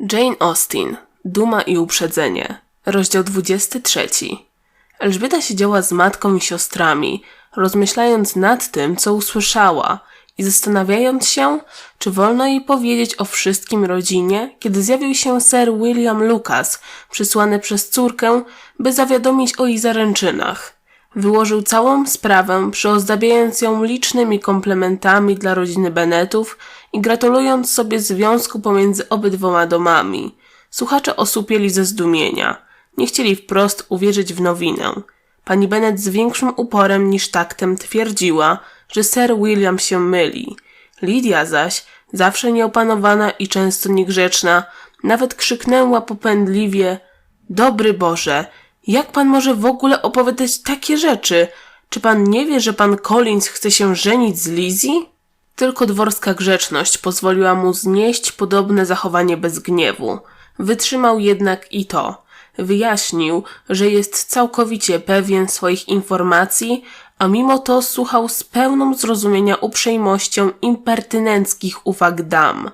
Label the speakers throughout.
Speaker 1: Jane Austen. Duma i uprzedzenie. Rozdział 23. Elżbieta siedziała z matką i siostrami, rozmyślając nad tym, co usłyszała i zastanawiając się, czy wolno jej powiedzieć o wszystkim rodzinie, kiedy zjawił się Sir William Lucas, przysłany przez córkę, by zawiadomić o jej zaręczynach. Wyłożył całą sprawę, przyozdabiając ją licznymi komplementami dla rodziny Bennetów i gratulując sobie związku pomiędzy obydwoma domami. Słuchacze osłupieli ze zdumienia. Nie chcieli wprost uwierzyć w nowinę. Pani Bennet z większym uporem niż taktem twierdziła, że Sir William się myli. Lidia zaś, zawsze nieopanowana i często niegrzeczna, nawet krzyknęła popędliwie Dobry Boże, jak pan może w ogóle opowiadać takie rzeczy? Czy pan nie wie, że pan Collins chce się żenić z Lizzie? Tylko dworska grzeczność pozwoliła mu znieść podobne zachowanie bez gniewu. Wytrzymał jednak i to. Wyjaśnił, że jest całkowicie pewien swoich informacji, a mimo to słuchał z pełną zrozumienia uprzejmością impertynenckich uwag dam.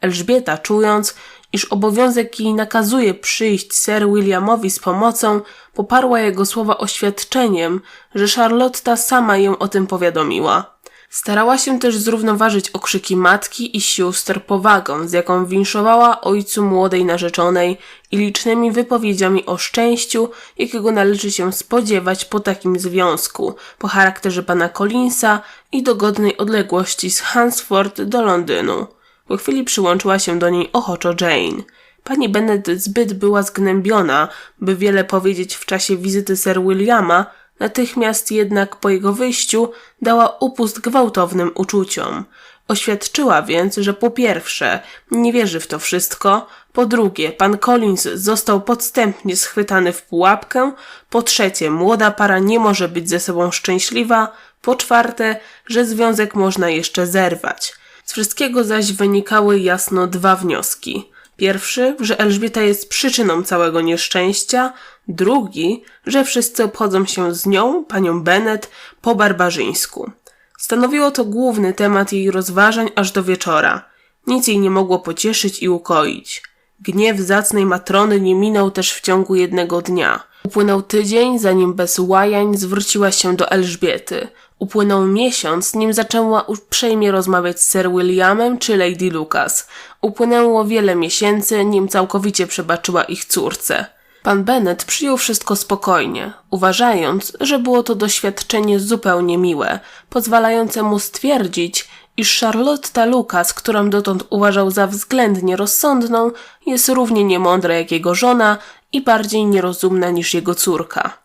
Speaker 1: Elżbieta, czując, iż obowiązek jej nakazuje przyjść Sir Williamowi z pomocą, poparła jego słowa oświadczeniem, że Charlotta sama ją o tym powiadomiła. Starała się też zrównoważyć okrzyki matki i sióstr powagą, z jaką winszowała ojcu młodej narzeczonej i licznymi wypowiedziami o szczęściu, jakiego należy się spodziewać po takim związku, po charakterze pana Collinsa i dogodnej odległości z Hansford do Londynu. Po chwili przyłączyła się do niej ochoczo Jane. Pani Bennet zbyt była zgnębiona, by wiele powiedzieć w czasie wizyty Sir Williama, natychmiast jednak po jego wyjściu dała upust gwałtownym uczuciom. Oświadczyła więc, że po pierwsze nie wierzy w to wszystko, po drugie pan Collins został podstępnie schwytany w pułapkę, po trzecie młoda para nie może być ze sobą szczęśliwa, po czwarte, że związek można jeszcze zerwać. Z wszystkiego zaś wynikały jasno dwa wnioski. Pierwszy, że Elżbieta jest przyczyną całego nieszczęścia, drugi, że wszyscy obchodzą się z nią, panią Bennet, po barbarzyńsku. Stanowiło to główny temat jej rozważań aż do wieczora. Nic jej nie mogło pocieszyć i ukoić. Gniew zacnej matrony nie minął też w ciągu jednego dnia. Upłynął tydzień, zanim bez łajań zwróciła się do Elżbiety. Upłynął miesiąc, nim zaczęła uprzejmie rozmawiać z Sir Williamem czy Lady Lucas. Upłynęło wiele miesięcy, nim całkowicie przebaczyła ich córce. Pan Bennet przyjął wszystko spokojnie, uważając, że było to doświadczenie zupełnie miłe, pozwalające mu stwierdzić, iż Charlotta Lucas, którą dotąd uważał za względnie rozsądną, jest równie niemądra jak jego żona i bardziej nierozumna niż jego córka.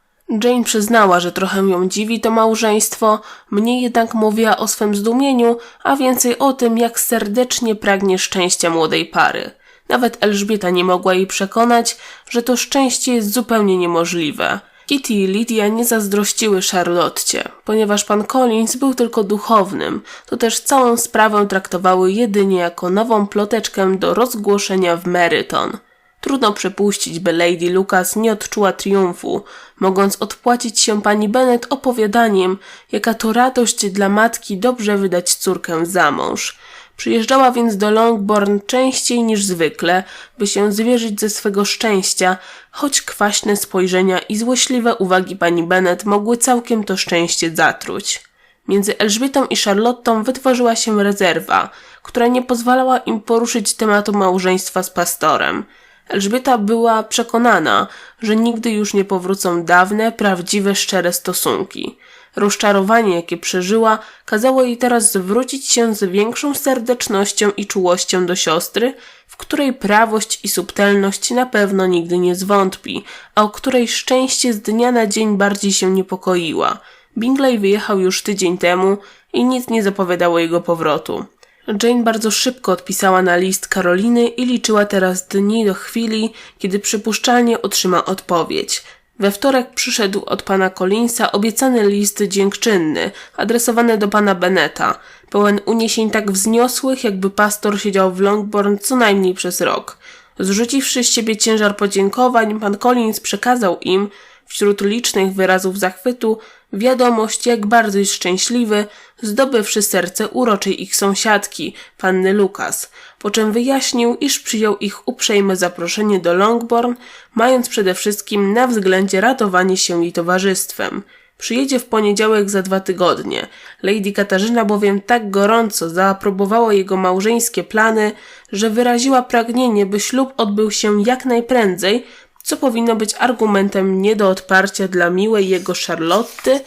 Speaker 1: Jane przyznała, że trochę ją dziwi to małżeństwo, mniej jednak mówiła o swym zdumieniu, a więcej o tym, jak serdecznie pragnie szczęścia młodej pary. Nawet Elżbieta nie mogła jej przekonać, że to szczęście jest zupełnie niemożliwe. Kitty i Lydia nie zazdrościły Charlotcie, ponieważ pan Collins był tylko duchownym, to też całą sprawę traktowały jedynie jako nową ploteczkę do rozgłoszenia w Meryton. Trudno przypuścić, by Lady Lucas nie odczuła triumfu, mogąc odpłacić się pani Bennet opowiadaniem, jaka to radość dla matki dobrze wydać córkę za mąż. Przyjeżdżała więc do Longbourn częściej niż zwykle, by się zwierzyć ze swego szczęścia, choć kwaśne spojrzenia i złośliwe uwagi pani Bennet mogły całkiem to szczęście zatruć. Między Elżbietą i Charlottą wytworzyła się rezerwa, która nie pozwalała im poruszyć tematu małżeństwa z pastorem – Elżbieta była przekonana, że nigdy już nie powrócą dawne, prawdziwe, szczere stosunki. Rozczarowanie, jakie przeżyła, kazało jej teraz zwrócić się z większą serdecznością i czułością do siostry, w której prawość i subtelność na pewno nigdy nie zwątpi, a o której szczęście z dnia na dzień bardziej się niepokoiła. Bingley wyjechał już tydzień temu i nic nie zapowiadało jego powrotu. Jane bardzo szybko odpisała na list Karoliny i liczyła teraz dni do chwili, kiedy przypuszczalnie otrzyma odpowiedź. We wtorek przyszedł od pana Collinsa obiecany list dziękczynny, adresowany do pana Beneta, pełen uniesień tak wzniosłych, jakby pastor siedział w Longbourn co najmniej przez rok. Zrzuciwszy z siebie ciężar podziękowań, pan Collins przekazał im, wśród licznych wyrazów zachwytu, wiadomość, jak bardzo jest szczęśliwy, zdobywszy serce uroczej ich sąsiadki, panny Lukas, po czym wyjaśnił, iż przyjął ich uprzejme zaproszenie do Longbourn, mając przede wszystkim na względzie ratowanie się jej towarzystwem. Przyjedzie w poniedziałek za dwa tygodnie. Lady Katarzyna bowiem tak gorąco zaaprobowała jego małżeńskie plany, że wyraziła pragnienie, by ślub odbył się jak najprędzej, co powinno być argumentem nie do odparcia dla miłej jego Charlotty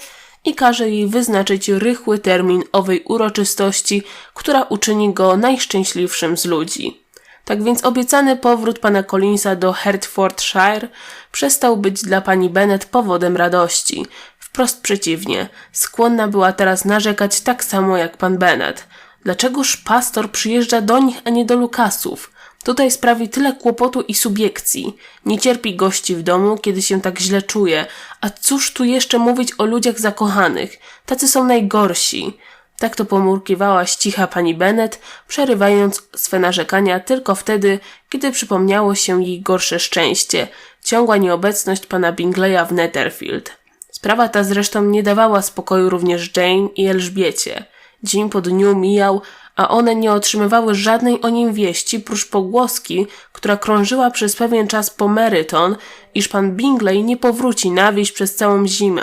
Speaker 1: i każe jej wyznaczyć rychły termin owej uroczystości, która uczyni go najszczęśliwszym z ludzi. Tak więc obiecany powrót pana Collinsa do Hertfordshire przestał być dla pani Bennet powodem radości. Wprost przeciwnie, skłonna była teraz narzekać tak samo jak pan Bennet. Dlaczegoż pastor przyjeżdża do nich, a nie do Lukasów? Tutaj sprawi tyle kłopotu i subiekcji. Nie cierpi gości w domu, kiedy się tak źle czuje. A cóż tu jeszcze mówić o ludziach zakochanych? Tacy są najgorsi. Tak to pomurkiwała cicha pani Bennet, przerywając swe narzekania tylko wtedy, kiedy przypomniało się jej gorsze szczęście, ciągła nieobecność pana Bingleya w Netherfield. Sprawa ta zresztą nie dawała spokoju również Jane i Elżbiecie. Dzień po dniu mijał, a one nie otrzymywały żadnej o nim wieści, prócz pogłoski, która krążyła przez pewien czas po Meryton, iż pan Bingley nie powróci na wieś przez całą zimę.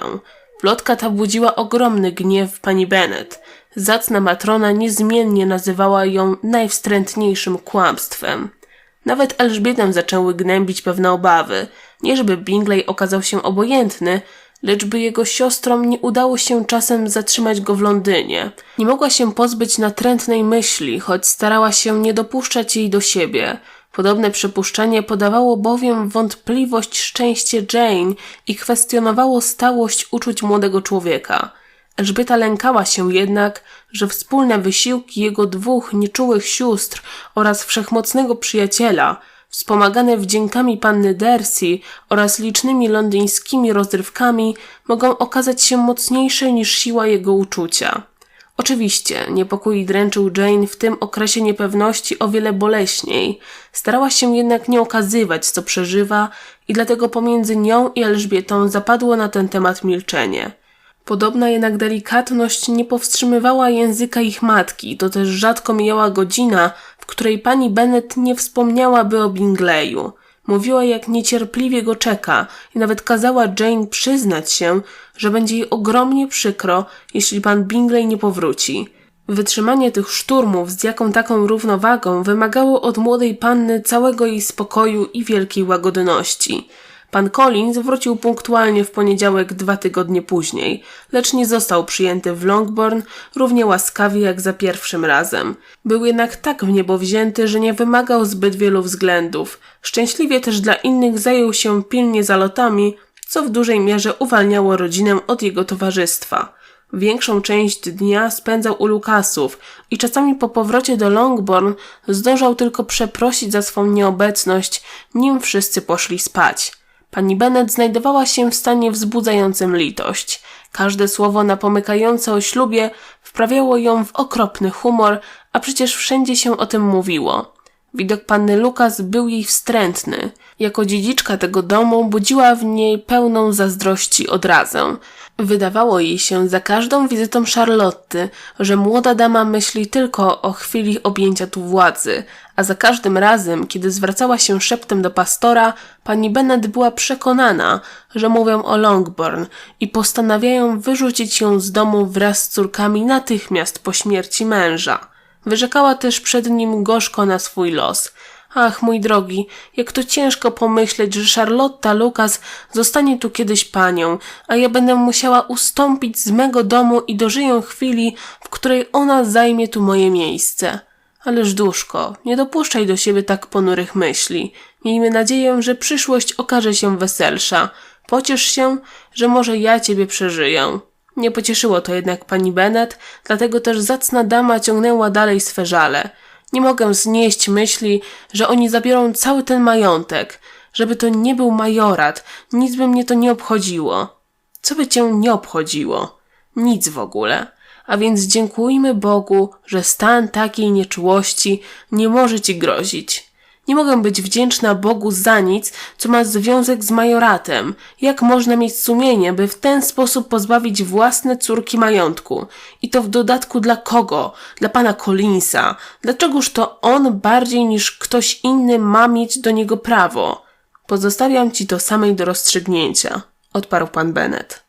Speaker 1: Plotka ta budziła ogromny gniew pani Bennet. Zacna matrona niezmiennie nazywała ją najwstrętniejszym kłamstwem. Nawet Elżbietę zaczęły gnębić pewne obawy. Nie żeby Bingley okazał się obojętny, lecz by jego siostrom nie udało się czasem zatrzymać go w Londynie. Nie mogła się pozbyć natrętnej myśli, choć starała się nie dopuszczać jej do siebie. Podobne przypuszczenie podawało bowiem wątpliwość szczęście Jane i kwestionowało stałość uczuć młodego człowieka. Elżbieta lękała się jednak, że wspólne wysiłki jego dwóch nieczułych sióstr oraz wszechmocnego przyjaciela – wspomagane wdziękami panny Darcy oraz licznymi londyńskimi rozrywkami, mogą okazać się mocniejsze niż siła jego uczucia. Oczywiście, niepokój dręczył Jane w tym okresie niepewności o wiele boleśniej. Starała się jednak nie okazywać, co przeżywa i dlatego pomiędzy nią i Elżbietą zapadło na ten temat milczenie. Podobna jednak delikatność nie powstrzymywała języka ich matki, to też rzadko mijała godzina, w której pani Bennet nie wspomniałaby o Bingleyu. Mówiła, jak niecierpliwie go czeka i nawet kazała Jane przyznać się, że będzie jej ogromnie przykro, jeśli pan Bingley nie powróci. Wytrzymanie tych szturmów z jaką taką równowagą wymagało od młodej panny całego jej spokoju i wielkiej łagodności. Pan Collins wrócił punktualnie w poniedziałek dwa tygodnie później, lecz nie został przyjęty w Longbourn równie łaskawie jak za pierwszym razem. Był jednak tak w niebo wzięty, że nie wymagał zbyt wielu względów. Szczęśliwie też dla innych zajął się pilnie zalotami, co w dużej mierze uwalniało rodzinę od jego towarzystwa. Większą część dnia spędzał u Lukasów i czasami po powrocie do Longbourn zdążał tylko przeprosić za swą nieobecność, nim wszyscy poszli spać. Pani Bennet znajdowała się w stanie wzbudzającym litość. Każde słowo napomykające o ślubie wprawiało ją w okropny humor, a przecież wszędzie się o tym mówiło. Widok panny Lukas był jej wstrętny. Jako dziedziczka tego domu budziła w niej pełną zazdrości odrazę. Wydawało jej się za każdą wizytą Charlotty, że młoda dama myśli tylko o chwili objęcia tu władzy, a za każdym razem, kiedy zwracała się szeptem do pastora, pani Bennet była przekonana, że mówią o Longbourn i postanawiają wyrzucić ją z domu wraz z córkami natychmiast po śmierci męża. Wyrzekała też przed nim gorzko na swój los – Ach, mój drogi, jak to ciężko pomyśleć, że Charlotta Lukas zostanie tu kiedyś panią, a ja będę musiała ustąpić z mego domu i dożyję chwili, w której ona zajmie tu moje miejsce. Ależ duszko, nie dopuszczaj do siebie tak ponurych myśli. Miejmy nadzieję, że przyszłość okaże się weselsza. Pociesz się, że może ja ciebie przeżyję. Nie pocieszyło to jednak pani Bennet, dlatego też zacna dama ciągnęła dalej swe żale. Nie mogę znieść myśli, że oni zabiorą cały ten majątek. Żeby to nie był majorat, nic by mnie to nie obchodziło. Co by cię nie obchodziło? Nic w ogóle. A więc dziękujmy Bogu, że stan takiej nieczułości nie może ci grozić. Nie mogę być wdzięczna Bogu za nic, co ma związek z majoratem. Jak można mieć sumienie, by w ten sposób pozbawić własne córki majątku? I to w dodatku dla kogo? Dla pana Collinsa. Dlaczegoż to on bardziej niż ktoś inny ma mieć do niego prawo? Pozostawiam ci to samej do rozstrzygnięcia, odparł pan Bennet.